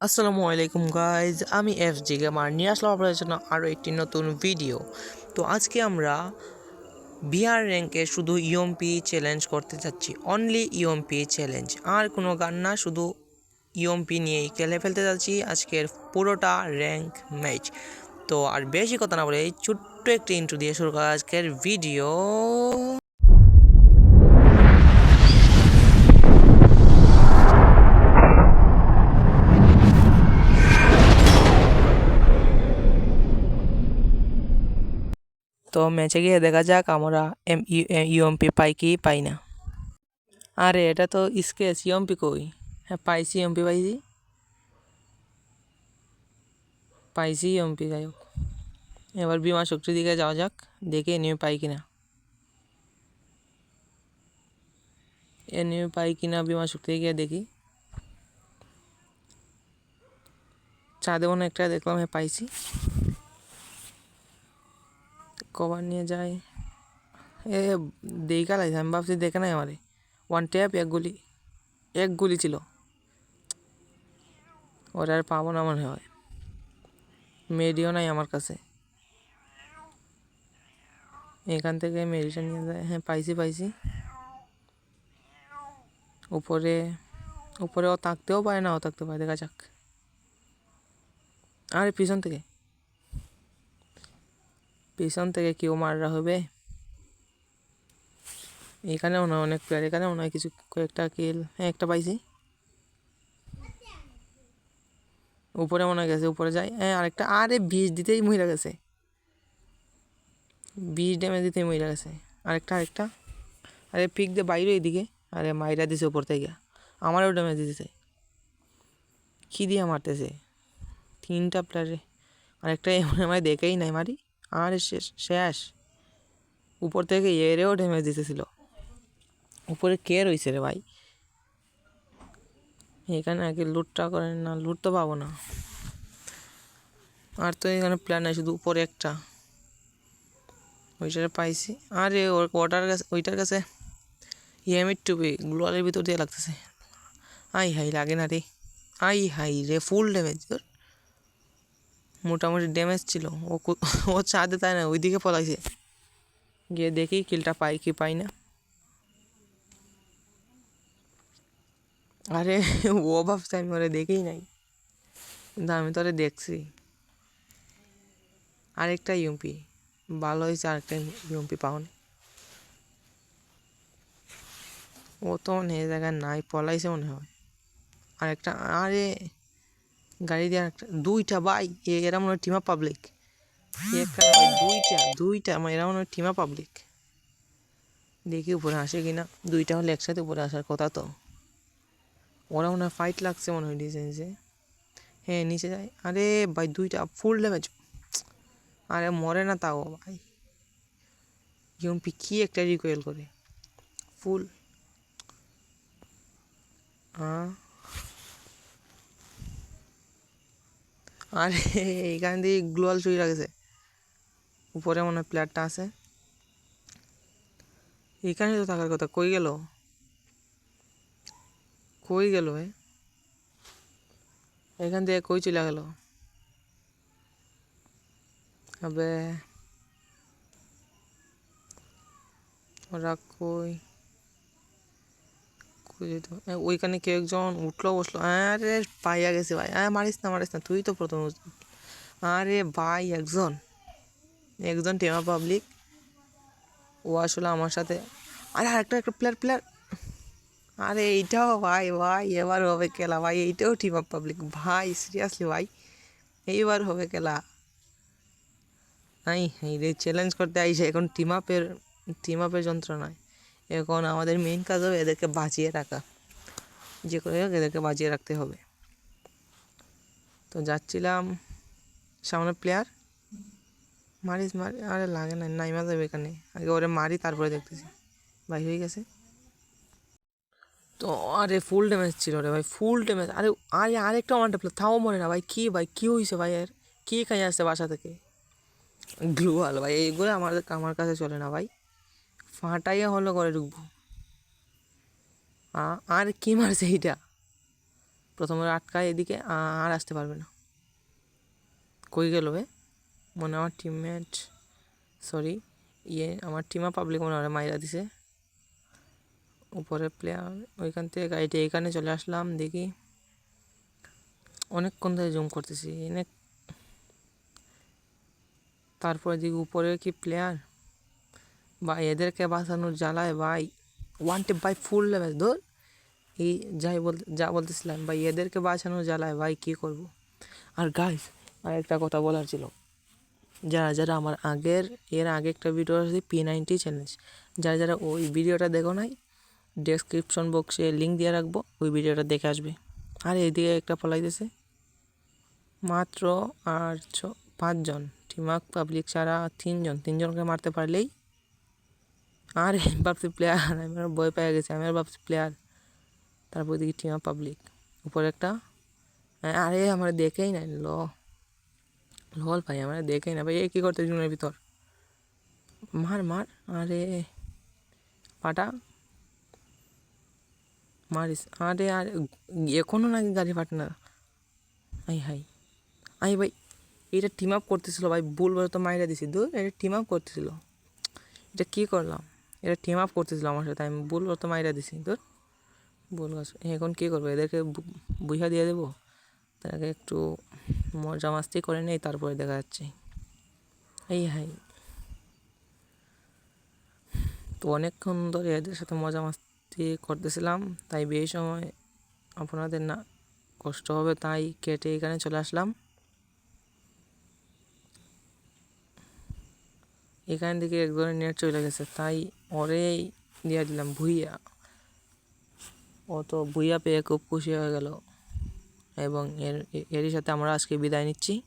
আসসালামু আলাইকুম গাইজ আমি এফ জি গেমার নিয়ে আসলাম আপনাদের জন্য আরও একটি নতুন ভিডিও তো আজকে আমরা বিহার র্যাঙ্কে শুধু ইএমপি চ্যালেঞ্জ করতে যাচ্ছি। অনলি ইএমপি চ্যালেঞ্জ আর কোনো গান না, শুধু ইএমপি নিয়েই খেলে ফেলতে যাচ্ছি আজকের পুরোটা র্যাঙ্ক ম্যাচ তো আর বেশি কথা না বলে এই ছোট্ট একটি ইন্ট্রো দিয়ে শুরু করা আজকের ভিডিও তো ম্যাচে গিয়ে দেখা যাক আমরা এম ইউএমপি পাই কি পাই না। আরে এটা তো স্কেচ ইউএমপি কই? হ্যাঁ পাইছি ইউএমপি পাইছি। পাইছি ইউএমপি যাই হোক। এবার বিমা শক্তির দিকে যাওয়া যাক, দেখে নিয়ে পাই কিনা। এ নিয়ে পাই কিনা বিমা শক্তি গিয়ে দেখি। চা দেবো না একটা দেখলাম হ্যাঁ পাইছি। কভার নিয়ে যাই এ দেখা লাগছে আমি ভাবছি দেখে নাই আমারে। ওয়ান ট্যাপ এক গুলি। এক গুলি ছিল। ওটা আর পাবো না মনে হয়। মেডিও নাই আমার কাছে। এখান থেকে মেডিসিন নিয়ে যায়। হ্যাঁ পাইছি পাইছি। উপরে উপরে ও থাকতেও পারে না, ও থাকতে পারে। দেখা যাক। আরে, পিছন থেকে। পিছন থেকে কেউ মাররা হবে। এখানে মনে হয় অনেক প্লেয়ার এখানে মনে হয় কিছু কয়েকটা কিল হ্যাঁ একটা পাইছি। উপরে মনে গেছে, উপরে যাই হ্যাঁ আরেকটা। আরে, বিষ দিতেই মহিলা গেছে। বিষ ড্যামেজ দিতেই মহিলা গেছে। আরেকটা আরেকটা। আরে পিক দিয়ে বাইরে এদিকে। আরে, মাইরা দিছে উপর থেকে। আমারও ড্যামেজ দিতেছে। কী দিয়ে মারতেছে? তিনটা প্লেয়ারে আরেকটা এমন আমায় দেখেই নাই, মারি। আর শেষ শেষ। উপর থেকে এরেও ড্যামেজ দিতেছিল। উপরে কে রয়েছে রে ভাই? এখানে আগে লুটটা করেন না লুট তো পাবো না। আর তো এখানে প্ল্যান নাই, শুধু উপরে একটা। ওইটারে পাইছি। আরে ওটার কাছে ওইটার কাছে ইএমএর টুপি গ্লোয়ালের ভিতর দিয়ে লাগতেছে। আই হাই, লাগে না রে। আই হাই রে ফুল ড্যামেজ তোর মোটামুটি ড্যামেজ ছিল। ও ও চাঁদে তাই না, ওইদিকে পলাইছে। গিয়ে দেখি কিলটা পাই কি পাই না। আরে, ও ভাবছে আমি ওরে দেখেই নাই। কিন্তু আমি তো দেখছি। আরেকটা ইউপি ভালো হয়েছে আরেকটা ইউপি পাওনি। ও তো মনে হয় জায়গায় নাই, পলাইছে মনে হয়। আরেকটা, আরে গাড়ি দিয়ে একটা, দুইটা বাই এরা মনে হয় টিমা পাবলিক একটা দুইটা দুইটা আমার এরা মনে হয় টিমা পাবলিক দেখি উপরে আসে কিনা, দুইটা হলে একসাথে উপরে আসার কথা তো। ওরা মনে হয় ফাইট লাগছে মনে হয় ডিসেন্সে হ্যাঁ নিচে যায়। আরে ভাই, দুইটা ফুল ড্যামেজ আরে মরে না তাও ভাই। ইউমপি কি একটা রিকোয়েল করে। ফুল হ্যাঁ আরে, এইখান দিয়ে গ্লোয়াল চুরি রাখেছে উপরে মনে হয় প্লেয়ারটা আছে। এখানে তো থাকার কথা, কই গেল? কই গেল এ? এখান থেকে কই চলে গেল? আবে, ওরা কই কই? যেত ওইখানে কেউ একজন উঠল, বসল, আরে পাইয়া গেছে ভাই হ্যাঁ মারিস না মারিস না, তুই তো প্রথম। আরে ভাই, একজন একজন টেমা পাবলিক, ও আসলে আমার সাথে। আরে আরেকটা, একটা প্লেয়ার প্লেয়ার আরে এইটাও ভাই ভাই, এবার হবে খেলা ভাই, এইটাও টিম আপ পাবলিক ভাই সিরিয়াসলি ভাই, এইবার হবে খেলা। নাই এই চ্যালেঞ্জ করতে আইসে, এখন টিম আপের টিম আপের যন্ত্রণায়। এখন আমাদের মেইন কাজ হবে এদেরকে বাঁচিয়ে রাখা। যে করে হোক এদেরকে বাঁচিয়ে রাখতে হবে। তো যাচ্ছিলাম সামনে প্লেয়ার মারিস, মারি, আরে লাগে না, নাইমা যাবে এখানে। আগে ওরে মারি, তারপরে দেখতেছি। ভাই হয়ে গেছে। তো আরে ফুল ড্যামেজ ছিল রে ভাই ফুল ড্যামেজ আরে আরে আরেকটা ওয়ান প্লেয়ার তাও মরে না ভাই, কী ভাই, কী হয়েছে ভাই এর? কী খাই আসছে বাসা থেকে? গ্লুয়াল ভাই, এইগুলো আমার আমার কাছে চলে না ভাই। ফাটাইয়া হলো করে ঢুকবো। আর কি মারছে এইটা? প্রথমে আটকায় এদিকে আর আসতে পারবে না। কই গেল বে? মনে আমার টিমমেট সরি ইয়ে আমার টিমা পাবলিক মনে হয় মাইরা দিছে। উপরে প্লেয়ার ওইখান থেকে গাড়িটা এখানে চলে আসলাম, দেখি। অনেকক্ষণ ধরে জুম করতেছি অনেক তারপরে দেখি উপরে কি প্লেয়ার বা এদেরকে বাঁচানোর জ্বালায় ভাই one tape by full level ধর। এই যাই বলতে যা বলতেছিলাম, ভাই, এদেরকে বাঁচানোর জ্বালায় ভাই, কী করব? আর গাইস আর একটা কথা বলার ছিল। যারা যারা আমার আগের, এর আগে একটা ভিডিও আছে পি নাইনটি চ্যালেঞ্জ যারা যারা ওই ভিডিওটা দেখো নাই ডেসক্রিপশন বক্সে লিঙ্ক দিয়ে রাখব, ওই ভিডিওটা দেখে আসবে। আর এইদিকে একটা পলাইতেছে, মাত্র আর ছ, পাঁচজন টিমাক পাবলিক ছাড়া তিনজন, তিনজনকে মারতে পারলেই আর ভাবছি প্লেয়ার আমি ভয় পেয়ে গেছি আমি আর ভাবছি প্লেয়ার তারপর দেখি টিমা পাবলিক উপরে একটা হ্যাঁ, আরে আমার দেখেই নাই ল। লল ভাই আমার দেখেই না। ভাই এ কী করতে জুনের ভিতর? মার মার আরে পাটা। মারিস আরে আর এখনও নাকি গাড়ি ফাটে না। I high. আই ভাই এটা টিম আপ করতেছিল ভাই ভুল বলে তো মাইরা দিছি। দূর এটা টিম আপ করতেছিল। এটা কী করলাম? এটা টিম আপ করতেছিল আমার সাথে, আমি ভুল বলে তো মাইরা দিছি। দূর ভুল গাছ এখন কী করব, এদেরকে বুঝা দিয়ে দেবো? তাকে একটু মজা মাস্তি করে নেই, তারপরে দেখা যাচ্ছে। এই হাই। তো অনেকক্ষণ ধরে এদের সাথে মজা মাস্তি করতেছিলাম, তাই বিয়ে সময় আপনাদের না, কষ্ট হবে তাই কেটে এখানে চলে আসলাম। এখান থেকে এক ধরনের নেট চলে গেছে, তাই ওরেই দিয়ে দিলাম ভুইয়া। ও তো ভুইয়া পেয়ে খুব খুশি হয়ে গেল। এবং এর, এরই সাথে আমরা আজকে বিদায় নিচ্ছি।